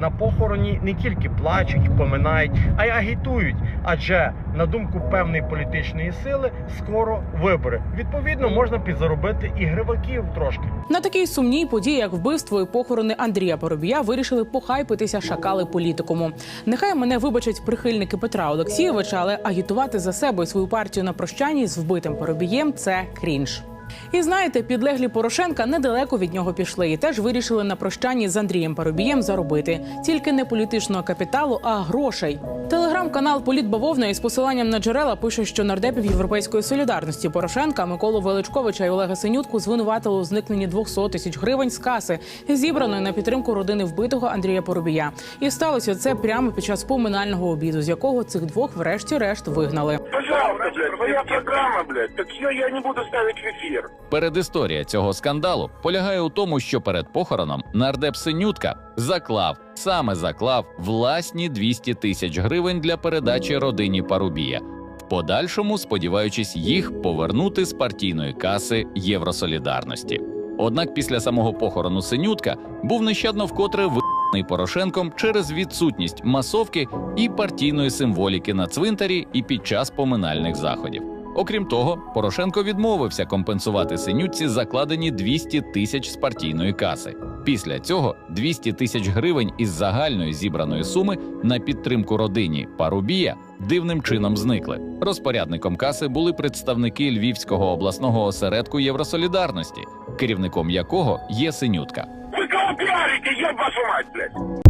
На похороні не тільки плачуть, поминають, а й агітують. Адже на думку певної політичної сили скоро вибори. Відповідно, можна підзаробити і гриваків трошки. На такій сумній події, як вбивство і похорони Андрія Поробія, вирішили похайпитися шакали політикуму. Нехай мене вибачать прихильники Петра Олексійовича, але агітувати за себе і свою партію на прощанні з вбитим Поробієм це крінж. І знаєте, підлеглі Порошенка недалеко від нього пішли і теж вирішили на прощанні з Андрієм Парубієм заробити тільки не політичного капіталу, а грошей. Телеграм-канал Політбавовна із посиланням на джерела пише, що нардепів Європейської солідарності Порошенка Миколу Величковича і Олега Синютку звинуватили у зникненні 200 тисяч гривень з каси, зібраної на підтримку родини вбитого Андрія Поробія. І сталося це прямо під час поминального обіду, з якого цих двох, врешті-решт, вигнали. Пожалуйста, программа, блядь. Так ее я не буду ставить в эфир. Передісторія цього скандалу полягає у тому, що перед похороном нардеп Синютка заклав саме заклав власні 200 тисяч гривень для передачі родині Парубія, в подальшому сподіваючись їх повернути з партійної каси Євросолідарності. Однак після самого похорону Синютка був нещадно вкотре визнаний Порошенком через відсутність масовки і партійної символіки на цвинтарі і під час поминальних заходів. Окрім того, Порошенко відмовився компенсувати синютці закладені 200 тисяч з партійної каси. Після цього 200 тисяч гривень із загальної зібраної суми на підтримку родині Парубія дивним чином зникли. Розпорядником каси були представники Львівського обласного осередку Євросолідарності, керівником якого є синютка. Вы кого пиарите, еб вашу мать, блядь?